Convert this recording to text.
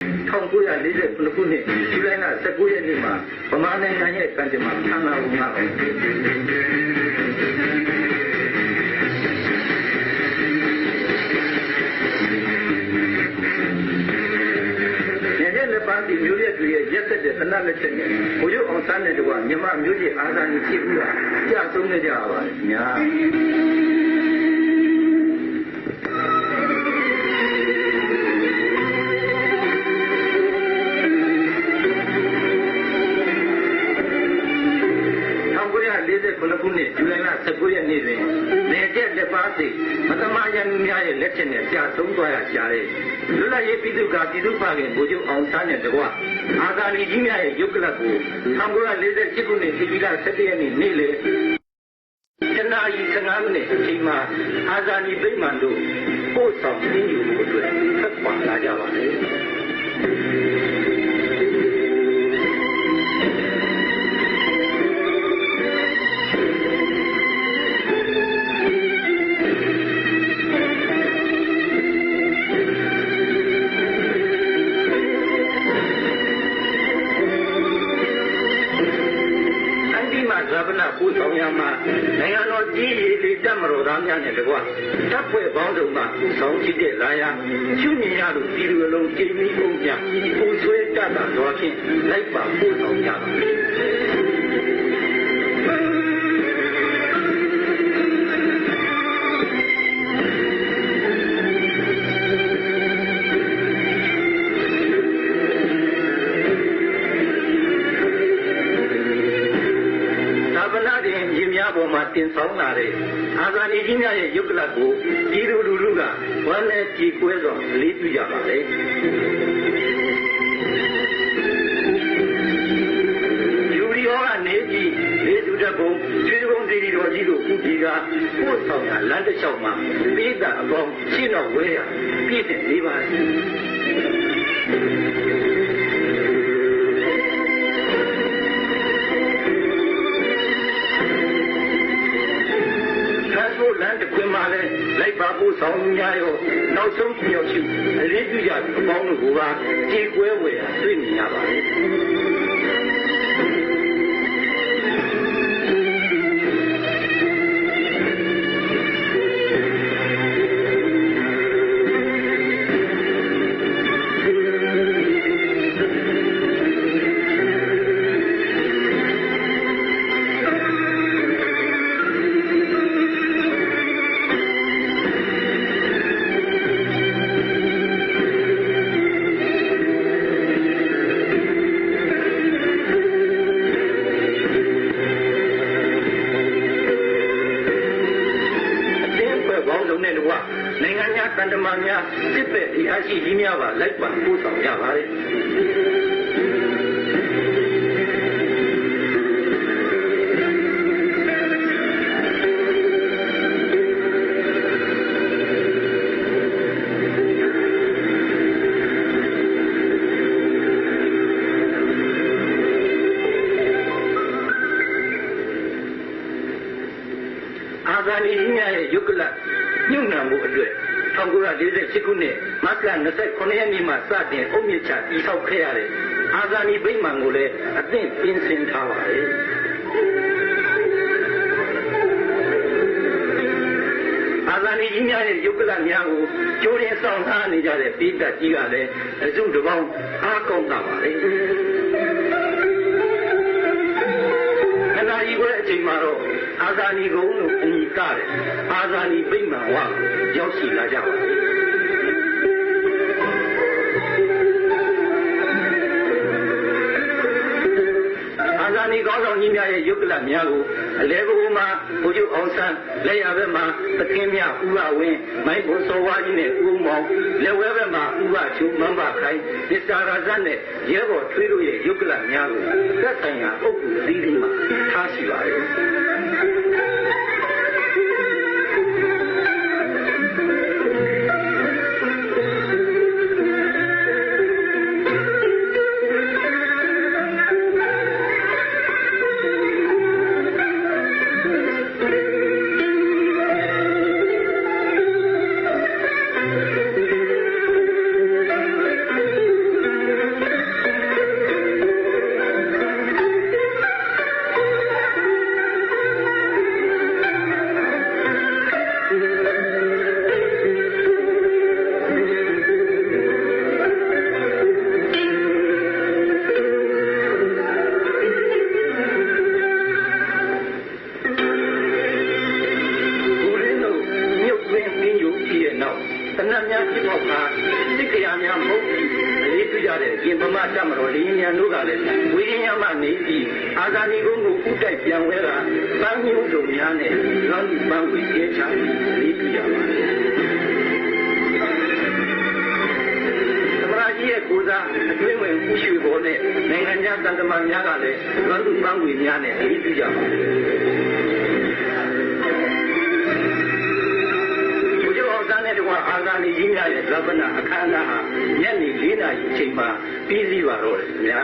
1949ခုနှစ်ဇူလိုင်လ19ရက်နေ့မှာဗမာနိုင်ငံရဲ့ကံကြမ္မာဆန္ဒဝငါအောင်နေတဲ့လက်ပန်းဒီမျိုးရက်တွေရဲ့ရက်သက်တဲ့သနတ်လက်ချက်နဲ့ဘိုးရုပ်အောင်ဆန်းတဲ့တော့မြမမျိုးကြီးအာဇာနည်ဖြစ်ပြီးတာကြာဆုံးနေကြပါပါညာ 1949ခုနှစ်ဇူလိုင်လ19ရက်နေ့တွင်နေတဲ့လက်ပါသိမသမယန္တုများရဲ့လက်ချက်နဲ့ကြာဆုံးသွားရရှာတဲ့လွတ်လပ်ရေးပြည်သူ့ကပြည်သူ့ဖခင်ဘိုးချုပ်အောင်ဆန်းတဲ့တကွအာဇာနည်ကြီးများရဲ့ရုပ်ကလပ်ကို1948ခုနှစ်ဒီပိလာ17ရက်နေ့နေ့လေတနာရီ15မိနစ်အချိန်မှာအာဇာနည်ဗိမာန်တို့ပို့ဆောင်ရင်းယူမှုအတွက်ဆက်ပါလာကြပါလေ မတော်သားများနဲ့တကွာတပ်ဖွဲ့ပေါင်းစုံမှပူဆောင်ကြည့်တဲ့လာရကျွမြင်ရလို့ပြည်သူအလုံးကြိမ်မီကုန်ပြပူဆွဲတတ်တာတော်ဖြင့်လိုက်ပါပူဆောင်ကြပါ ပေါ်မှာတင်ဆောင်လာတဲ့အာဇာနည်ကြီးများရဲ့ယုတ်ကလပ်ကိုပြည်သူလူထုကဝမ်းနဲ့ကြည်ကွဲစွာအလေးပြုကြပါလေယူရီယောကနေကြီးလေးသူတက်ပုံခြေကုန်းစီရီတော်ကြီးတို့ခုကြီးကပို့ဆောင်တာလမ်းတစ်လျှောက်မှာပိဿအပေါင်းရှင်းတော့ဝဲရပြည့်တဲ့နေပါ မ်းတစ်ခွင်မှာလဲလိုက်ပါဖို့ဆောင်ကြရောနောက်ဆုံးပြောက်ရှိအလေးပြုကြပြီးအပေါင်းတို့ကကြေကွဲဝယ်တွေ့နေရပါလေအ နိုင်ငံများတန်တမာများစစ်ပဲ့အရာရှိကြီးများပါလိုက်ပါပို့ဆောင်ကြပါလေအာဇာနည်ကြီးများရဲ့ယုတ်ကလညှို့နှံမှုအတွက် 1948ခုနှစ်မတ်လ29ရက်နေ့မှစတင်အုတ်မြစ်ချတည်ဆောက်ခဲ့ရတဲ့အာဇာနည်ဗိမာန်ကိုလည်းအသင့်ပြင်ဆင်ထားပါတယ်အာဇာနည်ကြီးများရဲ့ယုတ်ကလများကိုကြိုးရင်ဆောင်ထားနေကြတဲ့ပိဋကကြီးကလည်းအစုတစ်ပေါင်းအားကောင်းတာပါလေခဏကြီးပဲအချိန်မှာတော့အာဇာနည်ကုန်းလို့အမိကတယ်အာဇာနည်ဗိမာန်ဝ ရောက်ရှိလာကြပါပြီအာဇာနည်ကောင်းဆောင်ကြီးများရဲ့ယုတ်ကလများကိုအလဲဘုံမှာဘုချုပ်အောင်ဆန်းလက်ရဘက်မှာသခင်မြဥပဝင်းမိုင်းဘုံစောဝါကြီးနဲ့ဦးမောင်လက်ဝဲဘက်မှာဥပချုံမန်းပါခိုင်မစ္စတာရာဇတ်နဲ့ရဲဘော်ထွေးတို့ရဲ့ယုတ်ကလများကိုသက်ဆိုင်ရာအုပ်စုအသီးသီးမှာထားရှိပါရဲ့အ တနတ်များဖြစ်တော့ကသိက္ခာများမဟုတ်အရေးပြကြတယ်ရှင်ဗမာတမတော်လင်းညာတို့ကလည်းဝိရိယမှနေပြီးအာဇာနည်ကုန်းကိုဥတိုက်ပြန်ဝဲတာသံယုတ်တို့များနဲ့လောကီပန်းကိုကျဲချအရေးပြကြပါတယ်ကြီးရဲ့ကိုစားအတွင်းဝင်ဦးရွှေဘော်နဲ့နိုင်ငံခြားတန်တမာများကလည်းလွန်သူပန်းဝင်များနဲ့အရေးပြကြပါတယ် အောင်သားနဲ့တကွာအာဇာနည်ကြီးများရဲ့ဇဗနာအခမ်းအနားဟာညနေ၄နာရီအချိန်မှာပြီးစီးပါတော့တယ်ခင်ဗျာ